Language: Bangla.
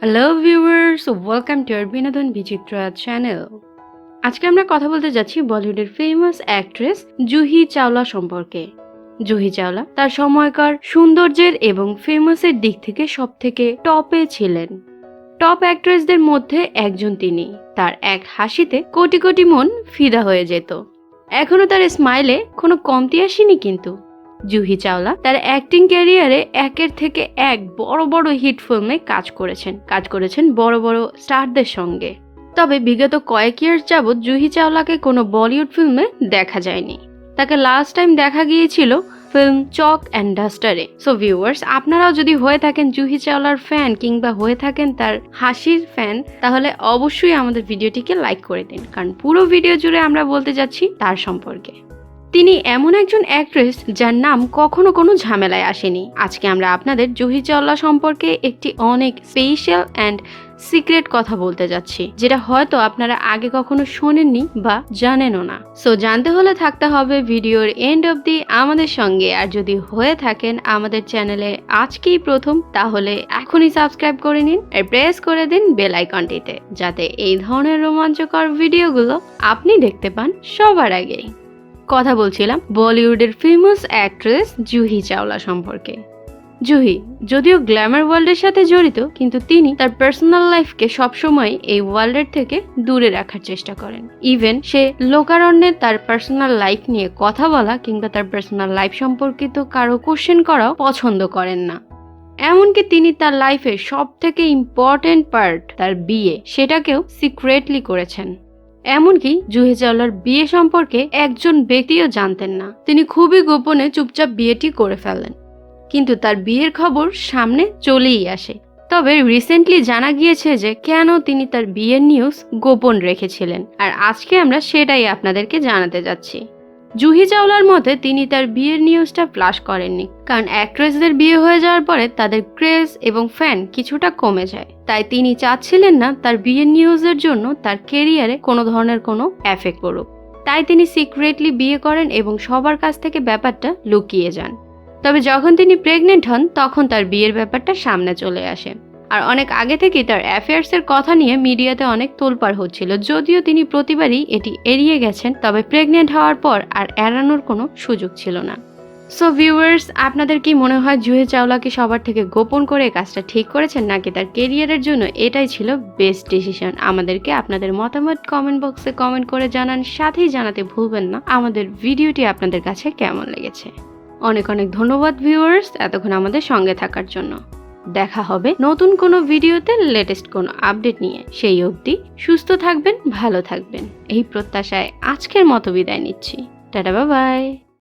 হ্যালো ভিউয়ার্স ওয়েলকাম টু আর বিনোদন বিচিত্রা চ্যানেল আজকে আমরা কথা বলতে যাচ্ছি বলিউডের ফেমাস অ্যাক্ট্রেস জুহি চাওলা সম্পর্কে। জুহি চাওলা তার সময়কার সৌন্দর্যের এবং ফেমাসের দিক থেকে সব থেকে টপে ছিলেন। টপ অ্যাক্ট্রেসদের মধ্যে একজন তিনি। তার এক হাসিতে কোটি কোটি মন ফিদা হয়ে যেত। এখনও তার স্মাইলে কোনো কমতি আসেনি কিন্তু। জুহি চাওলা তার অ্যাক্টিং ক্যারিয়ারে একের থেকে এক বড় বড় হিট ফিল্মে কাজ করেছেন কাজ করেছেন বড় বড় স্টারদের সঙ্গে। তবে বিগত কয়েক ইয়ার যাবৎ জুহি চাওলাকে কোনো বলিউড ফিল্মে দেখা যায়নি। তাকে লাস্ট টাইম দেখা গিয়েছিল ফিল্ম চক অ্যান্ড ডাস্টারে সো ভিউয়ার্স আপনারাও যদি হয়ে থাকেন জুহি চাওলার ফ্যান কিংবা হয়ে থাকেন তার হাসির ফ্যান তাহলে অবশ্যই আমাদের ভিডিওটিকে লাইক করে দিন। কারণ পুরো ভিডিও জুড়ে আমরা বলতে যাচ্ছি তার সম্পর্কে। তিনি এমন একজন অ্যাক্ট্রেস যার নাম কখনো কোনো ঝামেলায় আসেনি। আজকে আমরা আপনাদের জুহি চাওলা সম্পর্কে একটি অনেক স্পেশাল অ্যান্ড সিক্রেট কথা বলতে যাচ্ছি, যেটা হয়তো আপনারা আগে কখনো শোনেননি বা জানেনও না। সো জানতে হলে থাকতে হবে ভিডিওর এন্ড অবধি আমাদের সঙ্গে। আর যদি হয়ে থাকেন আমাদের চ্যানেলে আজকেই প্রথম, তাহলে এখনই সাবস্ক্রাইব করে নিন আর প্রেস করে দিন বেল আইকনটিতে যাতে এই ধরনের রোমাঞ্চকর ভিডিওগুলো আপনি দেখতে পান সবার আগেই। কথা বলছিলাম বলিউডের ফেমাস অ্যাক্ট্রেস জুহি চাওলা সম্পর্কে। জুহি, যদিও গ্ল্যামার ওয়ার্ল্ডের সাথে জড়িত, কিন্তু তিনি তার পার্সোনাল লাইফকে সবসময় এই ওয়ার্ল্ডের থেকে দূরে রাখার চেষ্টা করেন। ইভেন সে লোকারণ্যে তার পার্সোনাল লাইফ নিয়ে কথা বলা কিংবা তার পার্সোনাল লাইফ সম্পর্কিত কারও কোশ্চেন করাও পছন্দ করেন না। এমনকি তিনি তার লাইফের সব থেকে ইম্পর্টেন্ট পার্ট তার বিয়ে, সেটাকেও সিক্রেটলি করেছেন। এমনকি জুহি চাওলার বিয়ে সম্পর্কে একজন ব্যক্তিও জানতেন না। তিনি খুবই গোপনে চুপচাপ বিয়েটি করে ফেলেন কিন্তু তার বিয়ের খবর সামনে চলেই আসে। তবে রিসেন্টলি জানা গিয়েছে যে কেন তিনি তার বিয়ের নিউজ গোপন রেখেছিলেন। আর আজকে আমরা সেটাই আপনাদেরকে জানাতে যাচ্ছি। জুহি চাওলার মতে তিনি তার বিয়ের নিউজটা ফ্লাশ করেননি। কারণ অ্যাক্ট্রেসদের বিয়ে হয়ে যাওয়ার পরে তাদের ক্রেজ এবং ফ্যান কিছুটা কমে যায়। তাই তিনি চাচ্ছিলেন না তার বিয়ের নিউজের জন্য তার কেরিয়ারে কোনো ধরনের কোনো এফেক্ট পড়ুক। তাই তিনি সিক্রেটলি বিয়ে করেন এবং সবার কাছ থেকে ব্যাপারটা লুকিয়ে যান। তবে যখন তিনি প্রেগনেন্ট হন, তখন তার বিয়ের ব্যাপারটা সামনে চলে আসে। আর অনেক আগে থেকেই তার অ্যাফেয়ার্সের কথা নিয়ে মিডিয়াতে অনেক তোলপাড় হচ্ছিল। যদিও তিনি প্রতিবারই এটি এড়িয়ে গেছেন, তবে প্রেগনেন্ট হওয়ার পর আর এড়ানোর কোনো সুযোগ ছিল না। সো ভিউয়ার্স আপনাদের কি মনে হয় জুহে চাওলাকে সবার থেকে গোপন করে কাজটা ঠিক করেছেন, নাকি তার কেরিয়ারের জন্য এটাই ছিল বেস্ট ডিসিশন আমাদেরকে আপনাদের মতামত কমেন্ট বক্সে কমেন্ট করে জানান, সাথেই জানাতে ভুলবেন না। আমাদের ভিডিওটি আপনাদের কাছে কেমন লেগেছে? অনেক অনেক ধন্যবাদ ভিউয়ার্স এতক্ষণ আমাদের সঙ্গে থাকার জন্য। দেখা হবে নতুন কোনো ভিডিওতে লেটেস্ট কোনো আপডেট নিয়ে। সেই অবধি সুস্থ থাকবেন, ভালো থাকবেন। এই প্রত্যাশায় আজকের মতো বিদায় নিচ্ছি। Tata bye